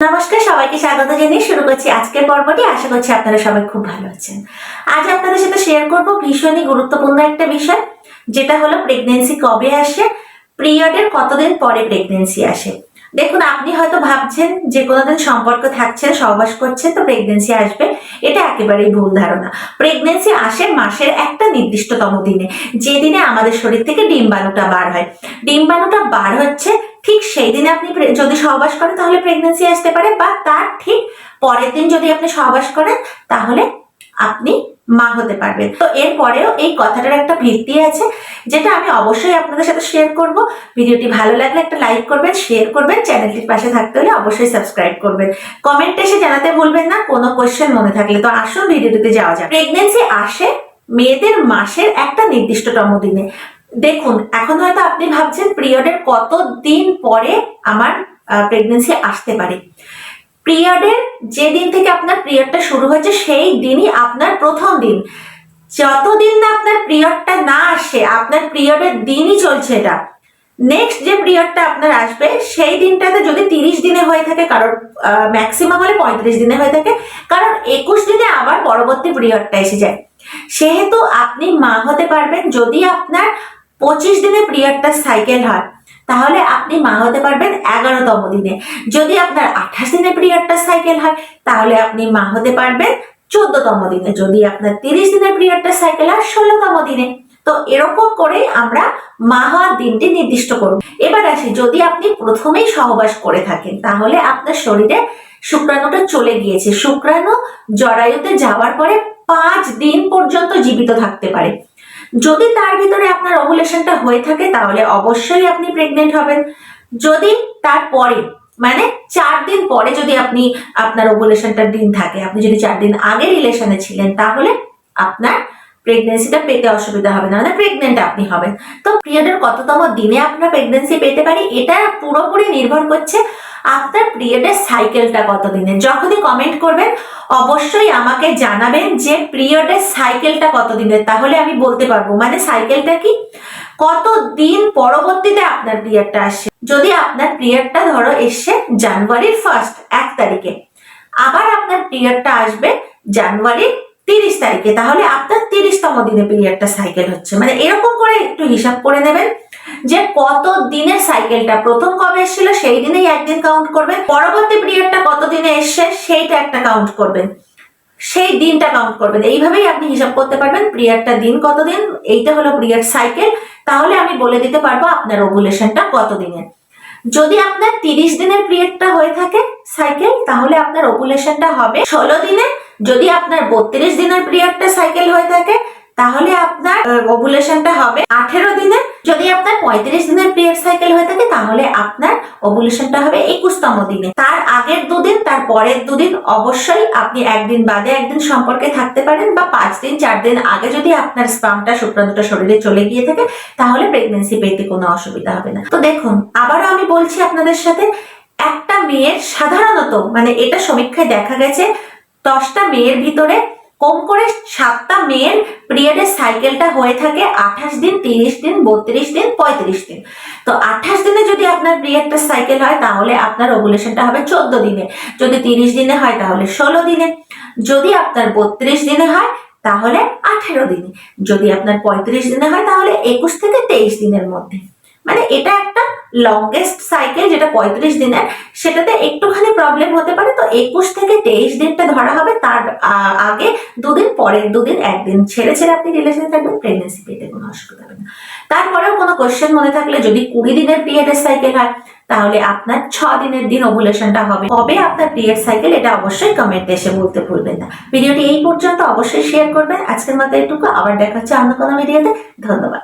নমস্কার, সবাইকে স্বাগত জানিয়ে শুরু করছি আজকের পর্বটি। আশা করছি আপনারা সবাই খুব ভালো আছেন। আজ আপনাদের সাথে শেয়ার করব ভীষণই গুরুত্বপূর্ণ একটা বিষয়, যেটা হলো প্রেগনেন্সি কবে আসে পিরিয়ডের কতদিন পরে প্রেগনেন্সি আসে। দেখুন, আপনি হয়তো ভাবছেন যে কোনোদিন সম্পর্ক থাকছেন সহবাস করছেন তো প্রেগনেন্সি আসবে। এটা একেবারেই ভুল ধারণা। প্রেগনেন্সি আসে মাসের একটা নির্দিষ্টতম দিনে যে দিনে আমাদের শরীর থেকে ডিম্বাণুটা বার হয়। ডিম্বাণুটা বার হচ্ছে ঠিক সেই দিনে আপনি যদি সহবাস করেন, তাহলে প্রেগনেন্সি আসতে পারে, বা তার ঠিক পরের দিন যদি আপনি সহবাস করেন, তাহলে আপনি মা হতে পারবেন। তো এরপরেও এই কথাটার একটা ভিত্তি আছে, যেটা আমি অবশ্যই আপনাদের সাথে শেয়ার করব। ভিডিওটি ভালো লাগলে একটা লাইক করবেন শেয়ার করবেন চ্যানেলটির পাশে থাকতে হলে অবশ্যই সাবস্ক্রাইব করবেন। কমেন্ট এসে জানাতে ভুলবেন না, কোনো কোয়েশ্চেন মনে থাকলে। তো আসুন, ভিডিওটিতে যাওয়া যাক। প্রেগনেন্সি আসে মেয়েদের মাসের একটা নির্দিষ্টতম দিনে। দেখুন, এখন হয়তো আপনি ভাবছেন পিরিয়ডের কত দিন পরে আমার প্রেগনেন্সি আসতে পারে। পিরিয়ডের যে দিন থেকে আপনার পিরিয়ডটা শুরু হয়েছে, সেই দিনই আপনার প্রথম দিন। যতদিন না আপনার পিরিয়ডটা না আসে, আপনার পিরিয়ডের দিনই চলছে এটা। নেক্সট যে পিরিয়ডটা আপনার আসবে, সেই দিনটাতে যদি তিরিশ দিনে হয়ে থাকে কারণ ম্যাক্সিমাম হলে পঁয়ত্রিশ দিনে হয়ে থাকে, কারণ একুশ দিনে আবার পরবর্তী পিরিয়ডটা এসে যায়। সেহেতু আপনি মা হতে পারবেন, যদি আপনার পঁচিশ দিনে পিরিয়ডটা সাইকেল হয়, তাহলে আপনি মা হতে পারবেন এগারোতম দিনে। যদি আপনার আঠাশ দিনে পিরিয়ডটা সাইকেল হয়, তাহলে আপনি মা হতে পারবেন চোদ্দতম দিনে। যদি আপনার তিরিশ দিনের পিরিয়ডটা সাইকেল হয়, ষোলোতম দিনে। তো এরকম করে আমরা মা হওয়ার দিনটি নির্দিষ্ট করব। এবার আসি, যদি আপনি প্রথমেই সহবাস করে থাকেন, তাহলে আপনার শরীরে শুক্রাণুটা চলে গিয়েছে। শুক্রাণু জরায়ুতে যাওয়ার পরে পাঁচ দিন পর্যন্ত জীবিত থাকতে পারে। যদি তার ভিতরে আপনার ওভুলেশনটা হয়ে থাকে, তাহলে অবশ্যই আপনি প্রেগনেন্ট হবেন। যদি তারপরে মানে চার দিন পরে যদি আপনি আপনার ওভুলেশনটার দিন থাকে, আপনি যদি চার দিন আগে রিলেশনে ছিলেন, তাহলে আপনার প্রেগনেন্সিটা পেতে অসুবিধা হবে না মানে প্রেগনেন্ট আপনি হবেন। তো পিরিয়ডের কততম দিনে আপনার প্রেগনেন্সি পেতে পারি? এটা পুরোপুরি নির্ভর করছে আপনার পিরিয়ডের সাইকেলটা কত দিনের যখনই কমেন্ট করবেন, অবশ্যই আমাকে জানাবেন যে পিরিয়ডের সাইকেলটা কত দিনের তাহলে আমি বলতে পারব মানে সাইকেলটা কি? কত দিন পরবর্তীতে আপনার পিরিয়ডটা আসে? যদি আপনার পিরিয়ডটা ধরো এসছে জানুয়ারির ফার্স্ট এক তারিখে, আবার আপনার পিরিয়ডটা আসবে জানুয়ারির তিরিশ তারিখে, তাহলে আপনার তিরিশতম দিনে পিরিয়ডটা সাইকেল হচ্ছে। মানে এরকম করে একটু হিসাব করে নেবেন যে কত দিনের সাইকেলটা প্রথম কবে এসেছিল সেই দিনেই একদিন কাউন্ট করবেন, পরবর্তী পিরিয়ডটা কত দিনে এসছে সেইটা একটা কাউন্ট করবেন। সেই দিনটা কাউন্ট করবেন। এইভাবেই আপনি হিসাব করতে পারবেন পিরিয়ডটা দিন কতদিন এইটা হলো পিরিয়ড সাইকেল তাহলে আমি বলে দিতে পারব আপনার ওভুলেশনটা কত দিনের। যদি আপনার তিরিশ দিনের পিরিয়ডটা হয়ে থাকে সাইকেল তাহলে আপনার ওভুলেশনটা হবে ষোলো দিনে। যদি আপনার বত্রিশ দিনের পিরিয়ডটা সাইকেল হয়ে থাকে, তাহলে আপনার ওভুলেশনটা হবে আঠেরো দিনে যদি আপনার পঁয়ত্রিশ দিনের পিরিয়ড সাইকেল হয়ে থাকে, তাহলে আপনার ওভুলেশনটা হবে একুশতম দিনে। তার আগের দুদিন, তার পরের দুদিন অবশ্যই আপনি একদিন বাদে একদিন সম্পর্কে থাকতে পারেন বা পাঁচ দিন, চার দিন আগে যদি আপনার স্পামটা শুক্রাণুটা শরীরে চলে গিয়ে থাকে, তাহলে প্রেগনেন্সি পেতে কোনো অসুবিধা হবে না। তো দেখুন, আবারও আমি বলছি আপনাদের সাথে, একটা মেয়ের সাধারণত মানে এটা সমীক্ষায় দেখা গেছে দশটা মেয়ের ভিতরে কম করে সাতটা মেয়ের পিরিয়ডের সাইকেলটা হয়ে থাকে আঠাশ দিন, তিরিশ দিন, বত্রিশ দিন, পঁয়ত্রিশ দিন। তো আঠাশ দিনে যদি আপনার পিরিয়ডটা সাইকেল হয়, তাহলে আপনার ওভুলেশনটা হবে চোদ্দ দিনে। যদি তিরিশ দিনে হয়, তাহলে ষোলো দিনে। যদি আপনার বত্রিশ দিনে হয়, তাহলে আঠেরো দিনে। যদি আপনার পঁয়ত্রিশ দিনে হয়, তাহলে একুশ থেকে তেইশ দিনের মধ্যে। মানে এটা একটা লংগেস্ট সাইকেল যেটা পঁয়ত্রিশ দিনের, সেটাতে একটুখানি প্রবলেম হতে পারে। তো একুশ থেকে তেইশ দিনটা ধরা হবে। তার আগে দুদিন পরের দুদিন একদিন। ছেড়ে ছেড়ে আপনি রিলেশনে থাকবেন প্রেগনেন্সি পেতে কোনো অসুবিধা হবে না। তারপরেও কোনো কোয়েশ্চেন মনে থাকলে যদি কুড়ি দিনের পিরিয়ডের সাইকেল হয়, তাহলে আপনার ছ দিনের দিন ওভুলেশনটা হবে। কবে আপনার পিরিয়ড সাইকেল এটা অবশ্যই কমেন্টে এসে বলতে ভুলবেন না। ভিডিওটি এই পর্যন্ত অবশ্যই শেয়ার করবেন। আজকের মতো এটুকু। আবার দেখা হচ্ছে অন্য কোনো ভিডিওতে ধন্যবাদ।